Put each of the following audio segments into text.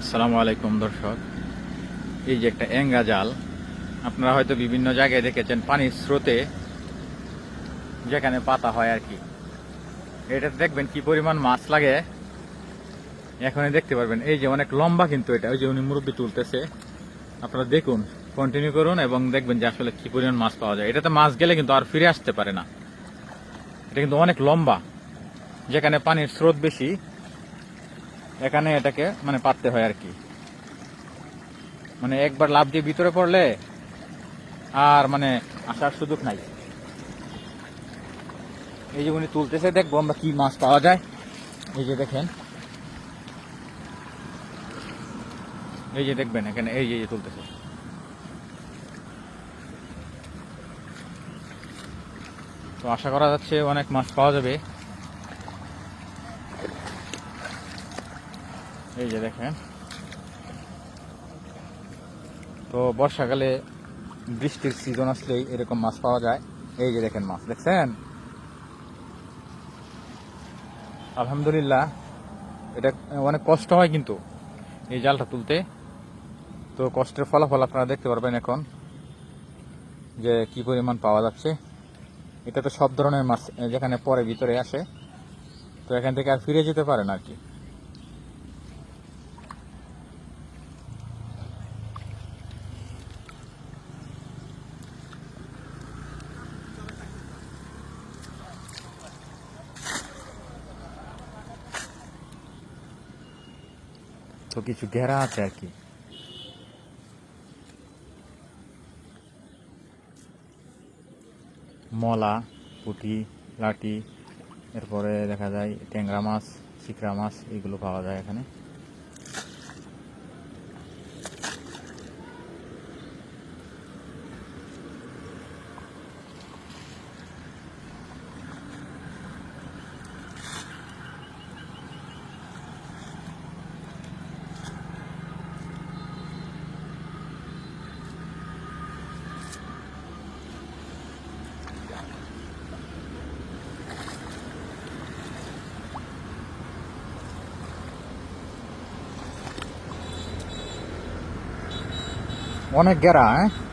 আসসালামু আলাইকুম, দর্শক। এই যে একটা এঙ্গা জাল, আপনারা হয়তো বিভিন্ন জায়গায় দেখেছেন পানির স্রোতে যেখানে পাতা হয় আর কি। এটা দেখবেন কি পরিমাণ মাছ লাগে, এখনই দেখতে পারবেন। এই যে অনেক লম্বা কিন্তু এটা, ওই যে উনি মুরব্বী তুলতেছে। আপনারা দেখুন কন্টিনিউ করুন এবং দেখবেন যে আসলে কি পরিমাণ মাছ পাওয়া যায়। এটাতে মাছ গেলে কিন্তু আর ফিরে আসতে পারে না। এটা কিন্তু অনেক লম্বা, যেখানে পানির স্রোত বেশি এখানে এটাকে মানে পাততে হয় আর কি। মানে একবার লাভ দিয়ে ভিতরে পড়লে আর মানে আসার সুযোগ নাই। এই যে উনি তুলতেছে, দেখব আমরা কি মাছ পাওয়া যায়। এই যে দেখেন। এই যে দেখবেন এখানে এই যে তুলতেছে। তো আশা করা যাচ্ছে অনেক মাছ পাওয়া যাবে। এই যে দেখেন। তো বর্ষাকালে বৃষ্টির সিজন আসলেই এরকম মাছ পাওয়া যায়। এই যে দেখেন মাছ, দেখছেন? আলহামদুলিল্লাহ, এটা অনেক কষ্ট হয় কিন্তু এই জালটা তুলতে। তো কষ্টের ফলাফল আপনারা দেখতে পারবেন এখন যে কি পরিমাণ পাওয়া যাচ্ছে। এটা তো সব ধরনের মাছ, যেখানে পরে ভিতরে আসে, তো এখান থেকে আর ফিরে যেতে পারেন আর কি। তো কিছু ঘেরা আছে আর কি। মলা, পুঁটি লাটি এরপরে দেখা যায় ট্যাংরা মাছ শিকরা মাছ, এগুলো পাওয়া যায় এখানে। অনেক গেরা হ্যাঁ?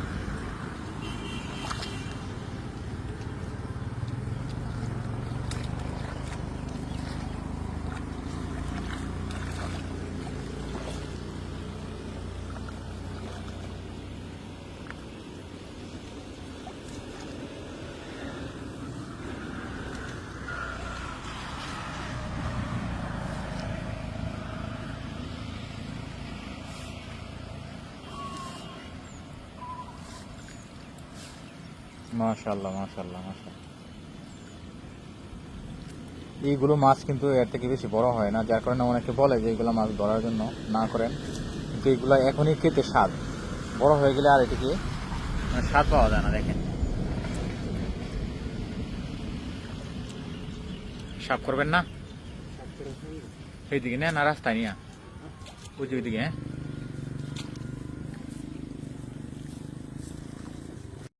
মাশাল্লাহ মাশাল্লাহ মাশাল্লাহ এইগুলো মাছ কিন্তু এর থেকে বেশি বড় হয় না যার কারণে অনেকে বলে যে এইগুলো মাছ ধরার জন্য না করেন। কিন্তু এইগুলো এখনই খেতে স্বাদ। বড় হয়ে গেলে আর এটিকে মানে স্বাদ পাওয়া যায় না দেখেন। সাফ করবেন না? এইদিকে না রাস্তায় নিয়ে ওই দিকে হ্যাঁ?